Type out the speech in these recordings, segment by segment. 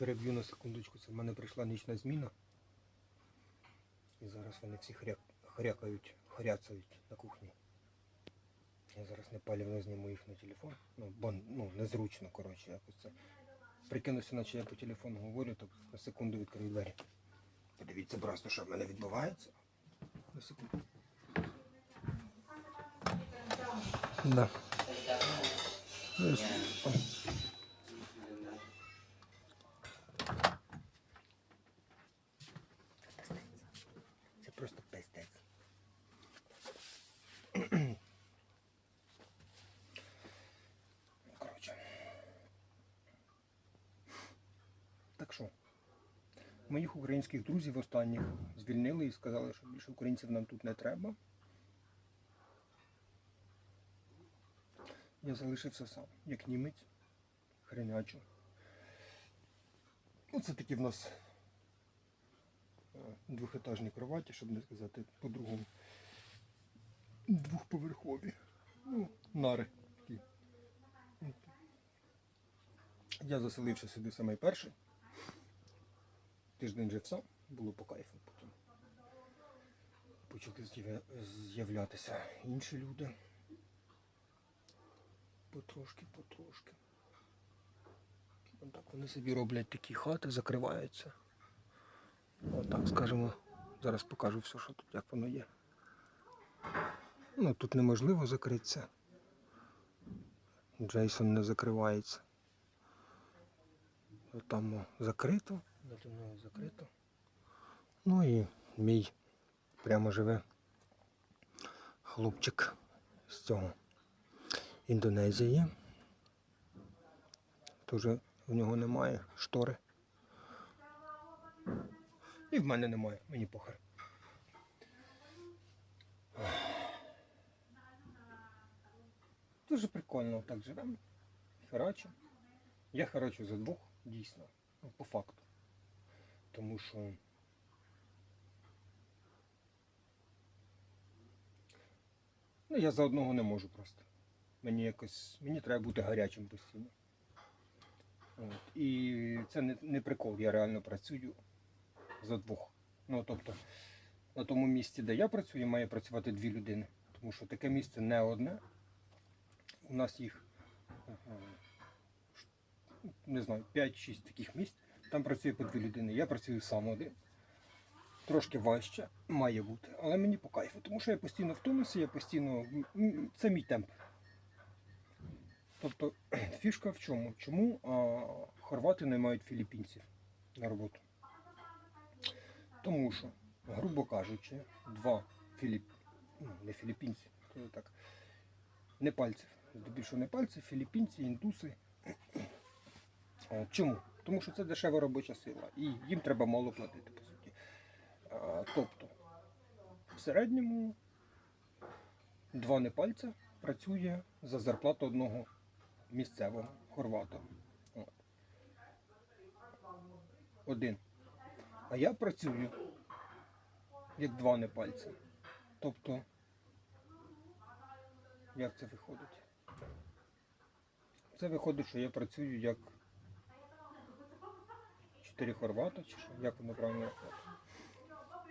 переб'ю на секундочку. Це в мене прийшла нічна зміна. І зараз вони всі хряк, хрякають, хряцають на кухні. Я зараз непалівно зніму їх на телефон. Ну, бо ну, незручно, коротше, якось це. Прикинуся, наче я по телефону говорю, то на секунду відкрию двері. Подивіться просто, що в мене відбувається. На секунду. Да. Ось, о. Це просто пиздець. Коротше. Так що, моїх українських друзів останніх звільнили і сказали, що більше українців нам тут не треба. Я залишився сам, як німець, хренячу. Ну, це такі в нас е, двохетажні кроваті, щоб не сказати по-другому. Двохповерхові. Ну, нари такі. Я заселився сюди самий перший. Тиждень жив сам, було по кайфу потім. Почали з'являтися інші люди. Потрошки, потрошки. Отак вони собі роблять такі хати, закриваються. Отак, скажімо, зараз покажу все, що тут, як воно є. Ну, тут неможливо закритися. Джейсон не закривається. Там закрито, наді мною закрито. Ну і мій прямо живе хлопчик з цього Індонезії. Теж в нього немає штори. І в мене немає, мені похер. Дуже прикольно так живемо. Херачимо. Я харачу за двох, дійсно. Ну, по факту. Тому що. Ну, я за одного не можу просто. Мені якось. Мені треба бути гарячим постійно. От. І це не, не прикол, я реально працюю за двох. Ну, тобто, на тому місці, де я працюю, має працювати дві людини. Тому що таке місце не одне. У нас їх не знаю, 5-6 таких місць. Там працює по дві людини. Я працюю сам один. Трошки важче має бути, але мені по кайфу, тому що я постійно в тонусі, я постійно. Це мій темп. Тобто фішка в чому? Чому а, хорвати не мають філіппінців на роботу? Тому що, грубо кажучи, два філіп... ну, не філіппінці, так, непальців, здебільшого непальців, філіппінці, індуси. Чому? Тому що це дешева робоча сила і їм треба мало платити, по суті. Тобто, в середньому два непальця працює за зарплату одного місцевого хорвата. Один. А я працюю як два непальця. Тобто, як це виходить? Це виходить, що я працюю як чотири хорвата, чи що, як воно правильно рахувати.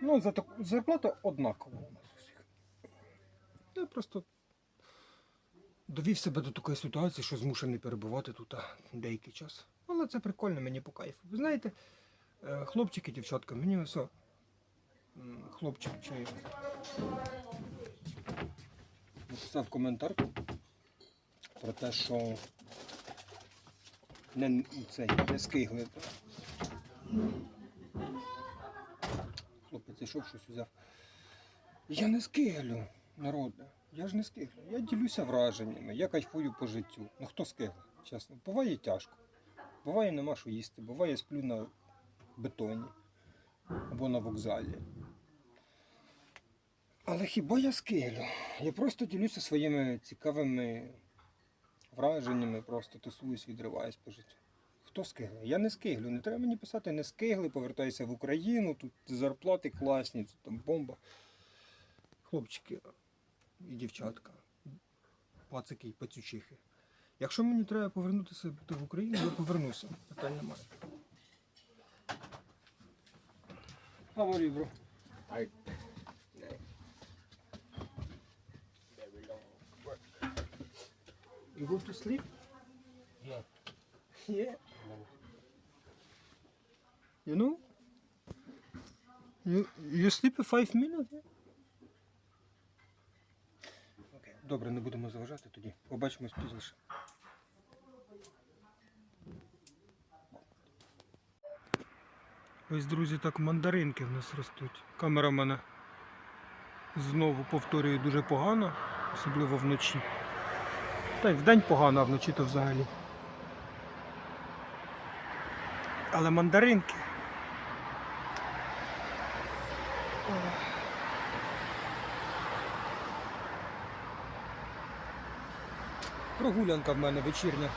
Ну, за таку зарплата однакова у нас у всіх. Я просто довів себе до такої ситуації, що змушений перебувати тут деякий час. Але це прикольно, мені по кайфу. Ви знаєте, е, хлопчики, дівчатка, мені м, хлопчик чи написав коментар про те, що не, цей, не скигли. Хлопець зайшов, щось взяв. Я не скиглю, народе. Я ж не скиглю. Я ділюся враженнями, я кайфую по життю. Ну хто скигле, чесно. Буває тяжко. Буває нема що їсти, буває сплю на бетоні або на вокзалі. Але хіба я скиглю? Я просто ділюся своїми цікавими враженнями, просто тусуюсь, відриваюсь по життю. Хто скигле? Я не скиглю. Не треба мені писати не скигли, повертайся в Україну, тут зарплати класні, тут там бомба. Хлопчики і дівчатка, пацики і пацючихи. Якщо мені треба повернутися в Україну, я повернуся. Питань немає. You, bro? I You go to sleep? Yeah. Yeah. You know? You, you sleep five minutes? Окей, добре, не будемо заважати тоді. Побачимось пізніше. Ось, друзі, так мандаринки в нас ростуть. Камера в мене знову повторює дуже погано, особливо вночі. Та й вдень погано, а вночі то взагалі. Але мандаринки. Прогулянка в мене вечірня.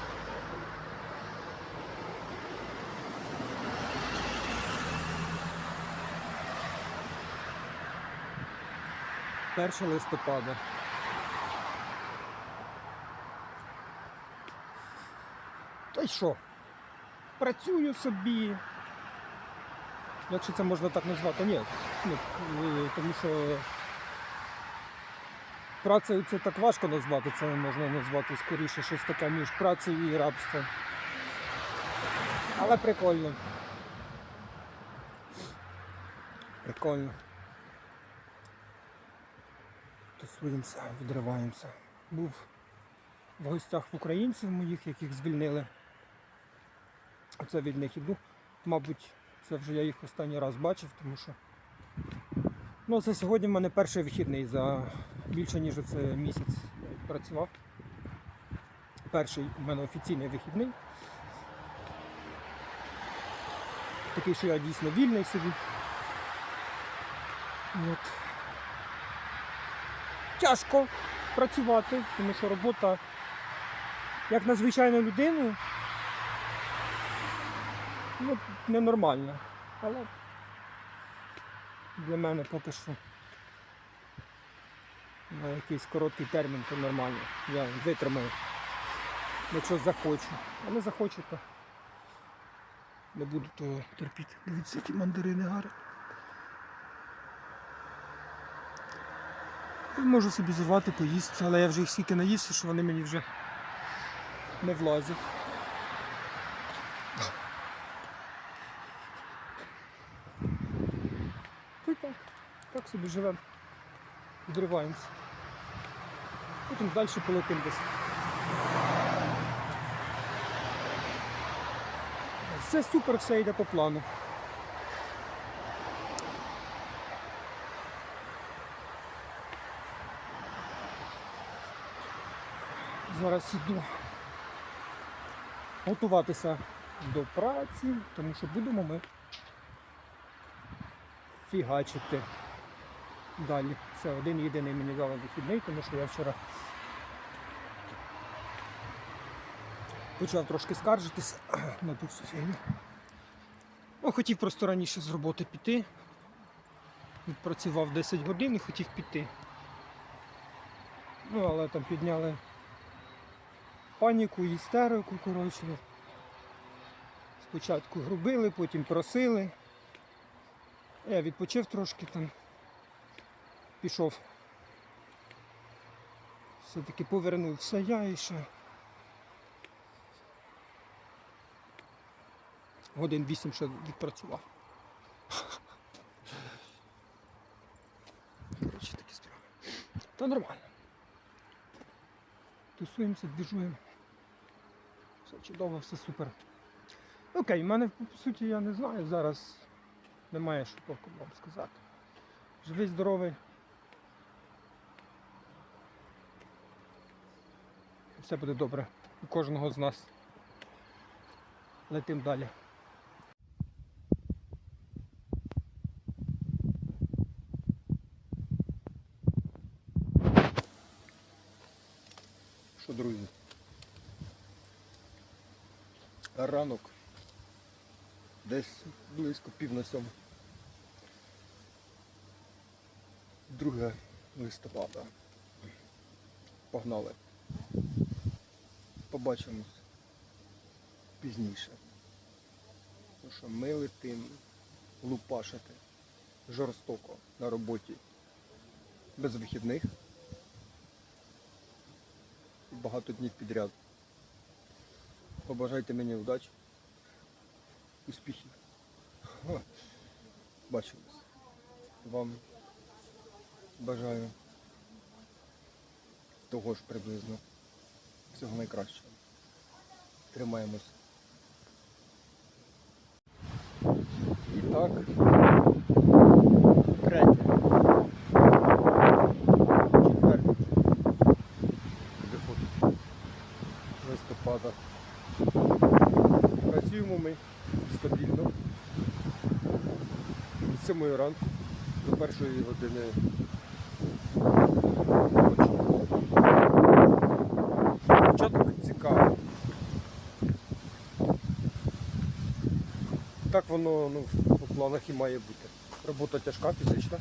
Перше листопада. Та й що? Працюю собі. Якщо це можна так назвати, ні. Е, тому що працею це так важко назвати, це можна назвати скоріше щось таке між працею і рабством. Але прикольно. Прикольно. Тусуємося, відриваємося. Був в гостях в українців моїх, яких звільнили. Оце від них іду. Мабуть, це вже я їх останній раз бачив, тому що. Ну, це сьогодні в мене перший вихідний за більше ніж це місяць працював. Перший у мене офіційний вихідний. Такий, що я дійсно вільний собі. От. Тяжко працювати, тому що робота, як на звичайну людину, ну, ненормальна. Але для мене поки що на якийсь короткий термін то нормально. Я витримаю, якщо захочу. А не захочу, то не буду того терпіти. Дивіться, які мандарини гарні. Можу собі зувати, поїсти, але я вже їх стільки наївся, що вони мені вже не влазять. Так собі живемо. Відриваємося. Потім далі полетим. Все супер, все йде по плану. Зараз іду готуватися до праці, тому що будемо ми фігачити далі. Це один єдиний мені дали вихідний, тому що я вчора почав трошки скаржитися на ту всю. Ну, хотів просто раніше з роботи піти. Відпрацював 10 годин і хотів піти. Ну, але там підняли паніку, істерику, коротше. Спочатку грубили, потім просили. Я відпочив трошки там. Пішов. Все-таки повернувся я і ще. Годин вісім ще відпрацював. Коротше, такі справи. Та нормально. Тусуємося, двіжуємо. Все чудово, все супер. Окей, в мене по суті я не знаю зараз. Немає що толком вам сказати. Живий, здоровий. Все буде добре. У кожного з нас. Летим далі. Що, друзі? Ранок. Десь близько пів на сьому. 2 листопада. Погнали. Побачимось пізніше. Тому що ми летим лупашити жорстоко на роботі без вихідних. Багато днів підряд. Побажайте мені удачі, успіхів. Бачимось. Вам бажаю того ж приблизно. Всього найкращого. Тримаємось. І так. Третє. Четверте. Виходить. Листопада. Працюємо ми стабільно. З 7 ранку до першої години воно ну, по планах і має бути. Робота тяжка, фізична.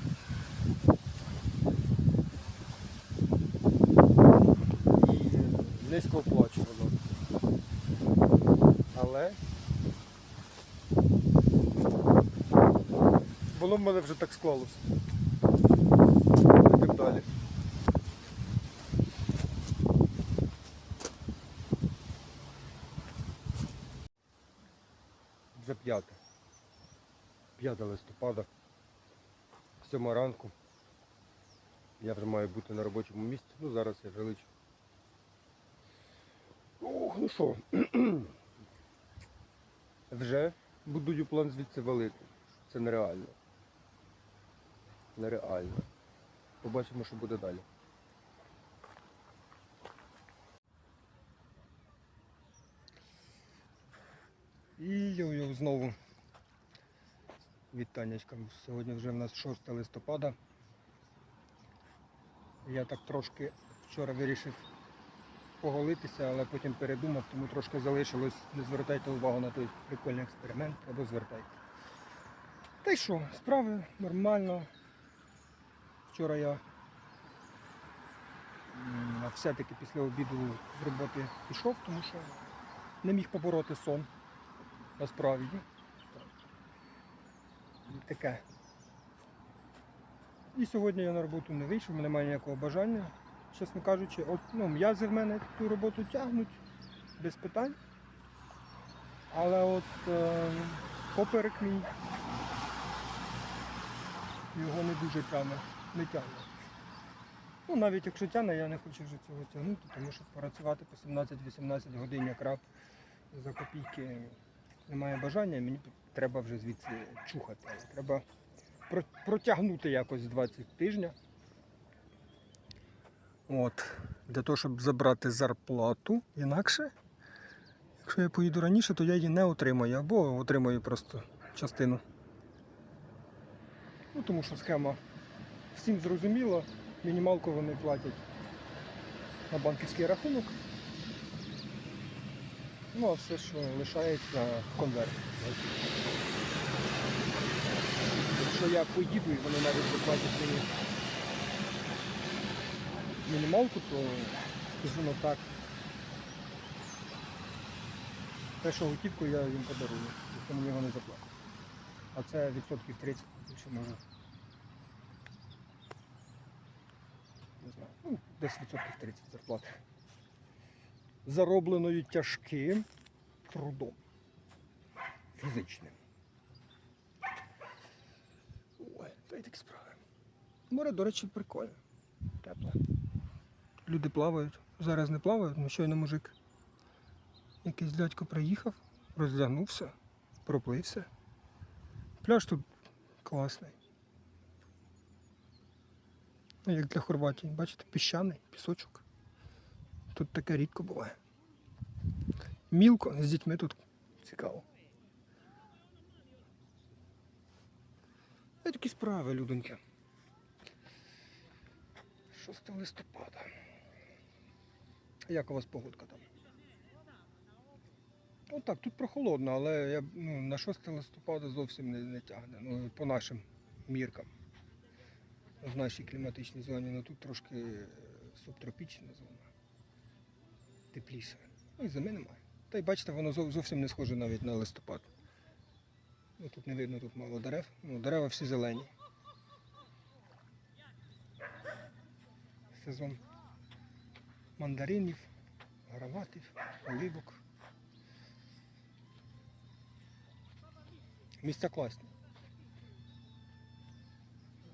І низько оплачувана. Але воно в мене вже так склалося. Йдемо далі. Вже п'яте. 5 листопада, 7 ранку. Я вже маю бути на робочому місці. Ну зараз я вже лечу. Ох, ну що. вже будую план звідси валити. Це нереально. Нереально. Побачимо, що буде далі. І йо-йо знову вітаннячка. Сьогодні вже в нас 6 листопада. Я так трошки вчора вирішив поголитися, але потім передумав, тому трошки залишилось. Не звертайте увагу на той прикольний експеримент або звертайте. Та й що, справи нормально. Вчора я все-таки після обіду з роботи пішов, тому що не міг побороти сон. Насправді. Таке. І сьогодні я на роботу не вийшов, немає ніякого бажання. Чесно кажучи, от, ну, м'язи в мене ту роботу тягнуть без питань. Але от е, поперек мій його не дуже тягне, не тягне. Ну, навіть якщо тягне, я не хочу вже цього тягнути, тому що працювати по 17-18 годин як раб за копійки немає бажання, мені треба вже звідси чухати. Треба протягнути якось 20 тижня. От, для того, щоб забрати зарплату. Інакше, якщо я поїду раніше, то я її не отримаю, або отримаю просто частину. Ну, тому що схема всім зрозуміла, мінімалку вони платять на банківський рахунок. Ну, а все, що лишається конверт. Якщо я поїду і вони навіть заплатять мені мінімалку, то скажу ну так. Першу готівку я їм подарую, якщо мені вони заплатять. А це відсотків 30, якщо може. Не знаю. Ну, десь відсотків 30 зарплати. Заробленою тяжким трудом. Фізичним. Ой, та й такі справи. Море, до речі, прикольне. Тепле. Люди плавають. Зараз не плавають, але щойно мужик. Якийсь дядько приїхав, роздягнувся, проплився. Пляж тут класний. Ну, як для Хорватії, бачите, піщаний, пісочок. Тут таке рідко буває. Мілко з дітьми тут цікаво. Ось такі справи, людоньки. 6 листопада. Як у вас погодка там? Ну так, тут прохолодно, але я, ну, на 6 листопада зовсім не, не тягне. Ну, по нашим міркам. В нашій кліматичній зоні, ну тут трошки субтропічна зона тепліше. Ну і зими немає. Та й бачите, воно зовсім не схоже навіть на листопад. Ну, Тут не видно, тут мало дерев. Ну, Дерева всі зелені. Сезон мандаринів, гранатів, оливок. Місця класні.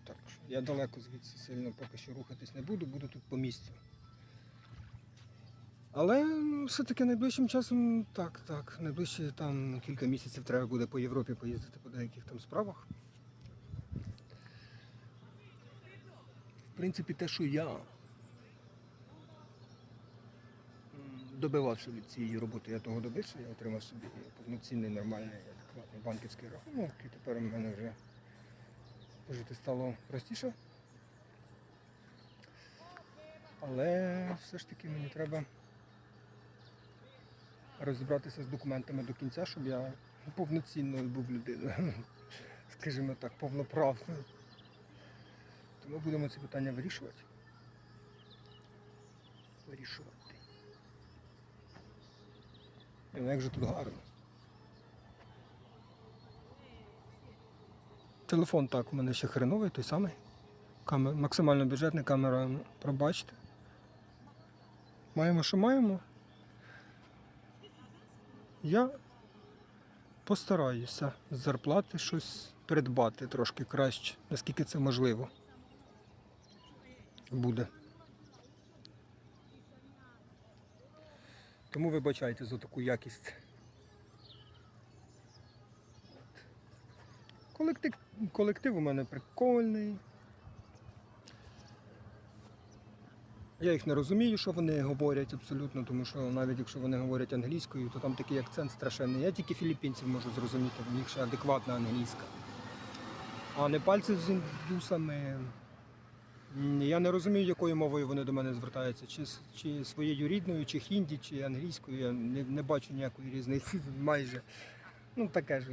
Так я далеко звідси сильно поки що рухатись не буду, буду тут по місцю. Але ну, все-таки найближчим часом так, так. Найближчі там кілька місяців треба буде по Європі поїздити по деяких там справах. В принципі, те, що я добивався від цієї роботи, я того добився, я отримав собі повноцінний, нормальний, адекватний банківський рахунок, і тепер у мене вже жити стало простіше. Але все ж таки мені треба розібратися з документами до кінця, щоб я повноцінною був людиною. Скажімо так, повноправною. Тому будемо ці питання вирішувати. Вирішувати. І ну, як же тут гарно. Телефон так, у мене ще хреновий, той самий. Камер, максимально бюджетна камера, пробачте. Маємо, що маємо. Я постараюся з зарплати щось придбати трошки краще, наскільки це можливо буде. Тому вибачайте за таку якість. Колектив, колектив у мене прикольний. Я їх не розумію, що вони говорять абсолютно, тому що навіть якщо вони говорять англійською, то там такий акцент страшенний. Я тільки філіппінців можу зрозуміти, в них ще адекватна англійська. А непальців з індусами. Я не розумію, якою мовою вони до мене звертаються, чи, чи своєю рідною, чи хінді, чи англійською. Я не, не бачу ніякої різниці майже. Ну таке ж.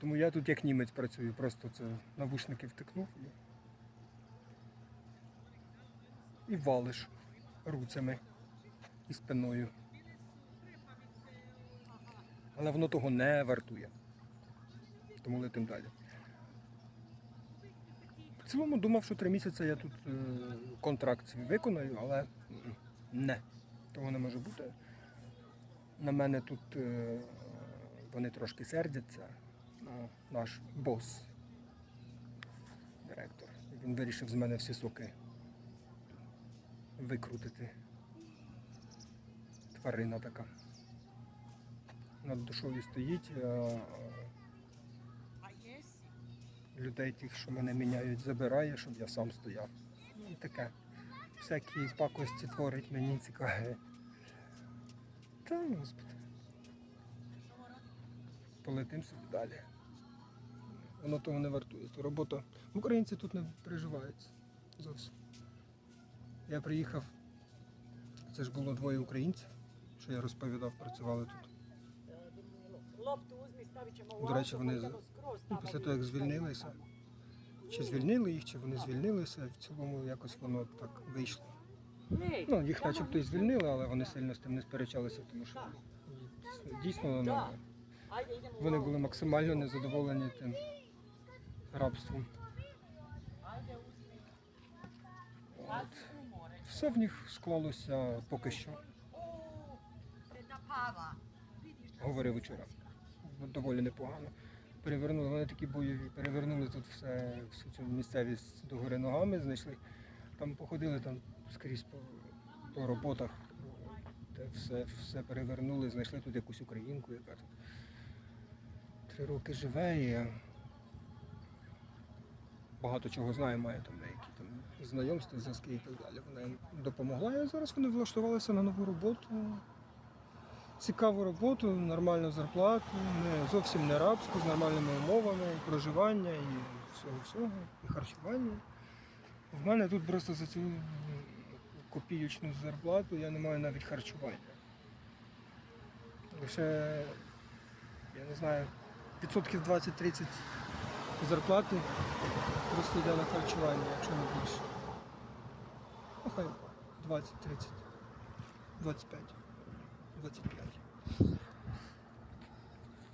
Тому я тут як німець працюю, просто це навушники втикнув і, валиш руцями і спиною. Але воно того не вартує. Тому летим далі. В цілому думав, що три місяці я тут е, контракт свій виконаю, але не. Того не може бути. На мене тут е, вони трошки сердяться. Наш бос, директор. Він вирішив з мене всі соки викрутити. Тварина така. Над душою стоїть. людей тих, що мене міняють, забирає, щоб я сам стояв. Ну і таке. Всякі пакості творить мені цікаве. Та, господи. Полетим собі далі. Воно того не вартує. Робота. Українці тут не переживаються зовсім. Я приїхав, це ж було двоє українців, що я розповідав, працювали тут. До речі, вони Ну, після того, як звільнилися, чи звільнили їх, чи вони звільнилися, в цілому якось воно так вийшло. Ну, їх начебто і звільнили, але вони сильно з тим не сперечалися, тому що дійсно ну, вони були максимально незадоволені тим рабством. От. Все в них склалося поки що, говорив вчора. Доволі непогано. Перевернули, вони такі бойові, перевернули тут все, всю цю місцевість догори ногами, знайшли. Там походили там скрізь по, по роботах. Те все, все перевернули, знайшли тут якусь українку, яка тут три роки живе і багато чого знає, має там деякі знайомства, зв'язки і так далі. Вона їм допомогла. І зараз вони влаштувалися на нову роботу. Цікаву роботу, нормальну зарплату, не зовсім не рабську, з нормальними умовами, і проживання і всього всього, і харчування. В мене тут просто за цю копійочну зарплату я не маю навіть харчування. Лише, я не знаю, відсотків 20-30 зарплати просто йде на харчування, якщо не більше. Ну хай 20-30, 25, 25.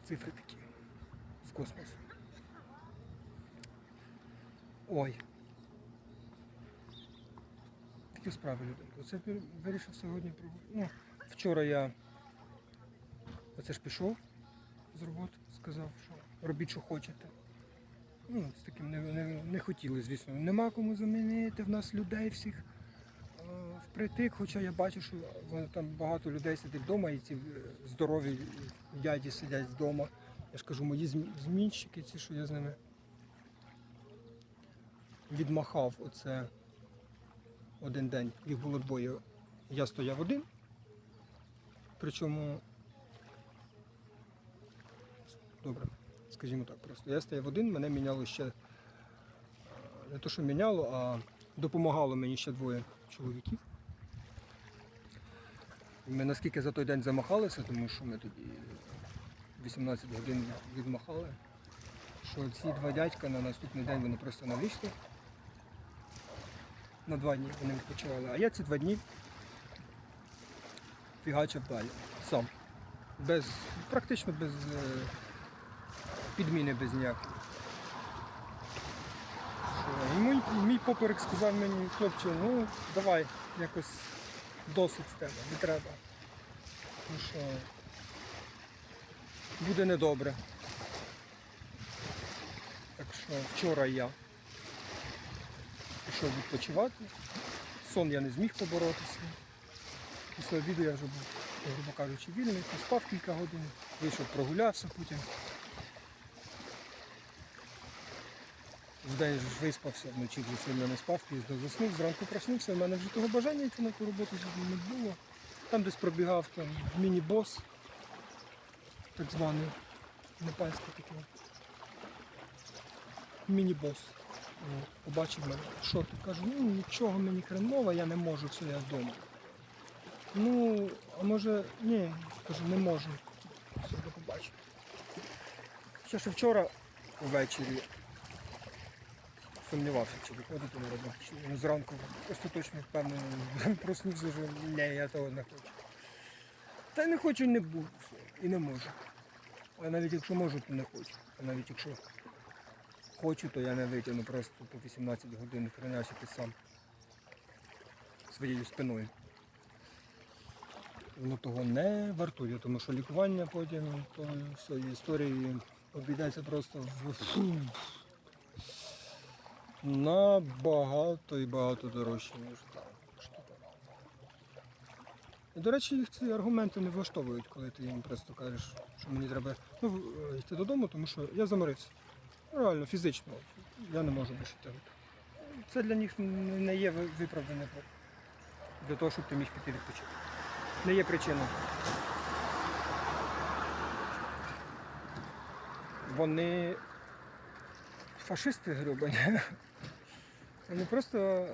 Цифри такі з космосу. Ой. такі справи людинки. Оце вирішив сьогодні. Ну, вчора я оце ж пішов з роботи, сказав, що робіть, що хочете. Ну, з таким не, не, не хотіли, звісно. Нема кому замінити, в нас людей всіх впритик, хоча я бачу, що там багато людей сидить вдома, і ці е, здорові дяді сидять вдома. Я ж кажу, мої зм- змінщики, ці, що я з ними відмахав оце один день. Їх було двоє. Я стояв один. Причому, добре, скажімо так просто. Я стояв один, мене міняло ще е, не то, що міняло, а допомагало мені ще двоє чоловіків. Ми наскільки за той день замахалися, тому що ми тоді 18 годин відмахали, що ці два дядька на наступний день вони просто не вийшли. На два дні вони відпочивали. А я ці два дні фігачив далі. Сам. Без, практично без е, підміни без ніякої. Мій, мій поперек сказав мені, хлопче, ну давай якось досить з тебе, не треба. Ну що, буде недобре. Так що вчора я пішов відпочивати. Сон я не зміг поборотися. Після обіду я вже був, грубо кажучи, вільний, поспав кілька годин, вийшов, прогулявся потім. Вдень ж виспався, вночі вже сильно не спав, пізно заснув, зранку проснувся, в мене вже того бажання йти на ту роботу не було. Там десь пробігав там міні-бос, так званий, непальський такий. Міні-бос. Побачив мене, що ти кажу, ну нічого мені хреново, я не можу, все, я вдома. Ну, а може, ні, кажу, не можу. Все, побачення. Ще ще вчора ввечері сумнівався, чи виходити на роботу, чи ну, зранку остаточно впевнений, проснувся, що ні, я того не хочу. Та не хочу не буду, і не можу. А навіть якщо можу, то не хочу. А навіть якщо хочу, то я не витягну просто по 18 годин хранячити сам своєю спиною. Воно того не вартує, тому що лікування потім тої всієї історії обійдеться просто в набагато і багато дорожче, ніж там. до речі, їх ці аргументи не влаштовують, коли ти їм просто кажеш, що мені треба ну, йти додому, тому що я заморився. Реально, фізично. Я не можу більше тягнути. Це для них не є ви- виправдане для того, щоб ти міг піти відпочити. Не є причиною. Вони фашисти гребані. Вони просто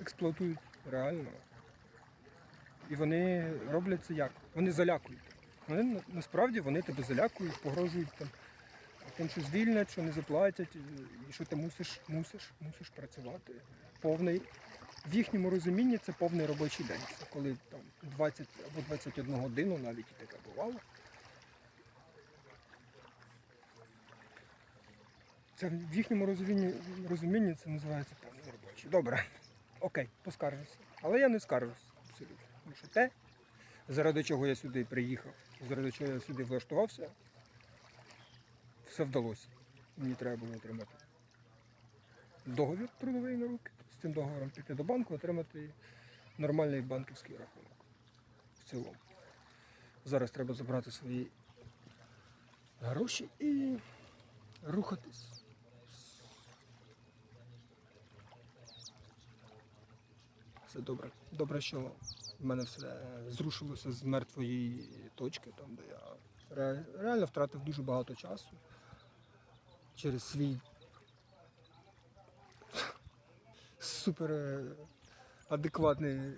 експлуатують реально. І вони роблять це як? Вони залякують. Вони насправді вони тебе залякують, погрожують там, тим, що звільнять, що не заплатять, і що ти мусиш, мусиш, мусиш працювати. Повний. В їхньому розумінні це повний робочий день. Це коли там 20 або 21 годину навіть і таке бувало. Це в їхньому розумінні, розумінні це називається робочий. Добре. Окей, поскаржуся. Але я не скаржуся абсолютно. Тому що те, заради чого я сюди приїхав, заради чого я сюди влаштувався, все вдалося. Мені треба було отримати договір трудовий на руки. З цим договором піти до банку, отримати нормальний банківський рахунок. В цілому. Зараз треба забрати свої гроші і рухатись. Все добре. Добре, що в мене все зрушилося з мертвої точки, там, де я ре- реально втратив дуже багато часу через свій супер е, адекватний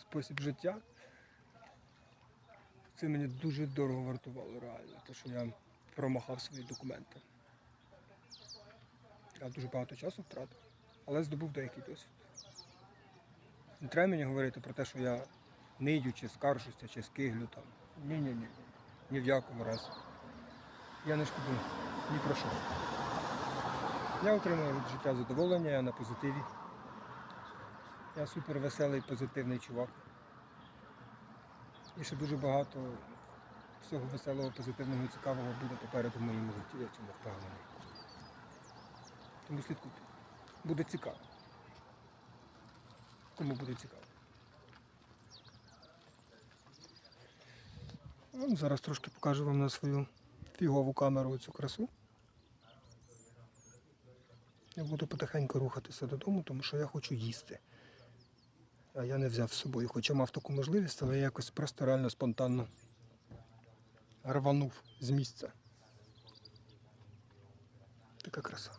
спосіб життя. Це мені дуже дорого вартувало реально, те, що я промахав свої документи. Я дуже багато часу втратив, але здобув деякий досвід. Не треба мені говорити про те, що я нидю, чи скаржуся, чи скиглю там. Ні-ні-ні. Ні в якому разі. Я не шкодую ні про що. Я отримую від життя задоволення, я на позитиві. Я супер веселий, позитивний чувак. І ще дуже багато всього веселого, позитивного і цікавого буде попереду в моєму житті, я цьому впевнений. Тому слідкуйте. Буде цікаво. Кому буде цікаво. Ну, зараз трошки покажу вам на свою фігову камеру цю красу. Я буду потихеньку рухатися додому, тому що я хочу їсти. А я не взяв з собою, хоча мав таку можливість, але я якось просто реально спонтанно рванув з місця. Така краса.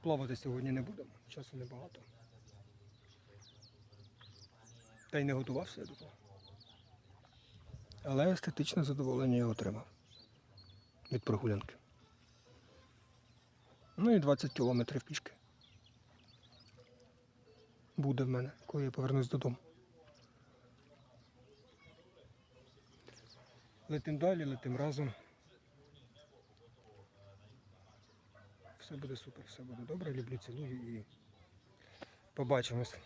Плавати сьогодні не будемо, часу небагато. Та й не готувався до того. Але естетичне задоволення я отримав від прогулянки. Ну і 20 кілометрів пішки. Буде в мене, коли я повернусь додому. Летим далі, летим разом. Все буде супер, все буде добре. Люблю, цілую і побачимось.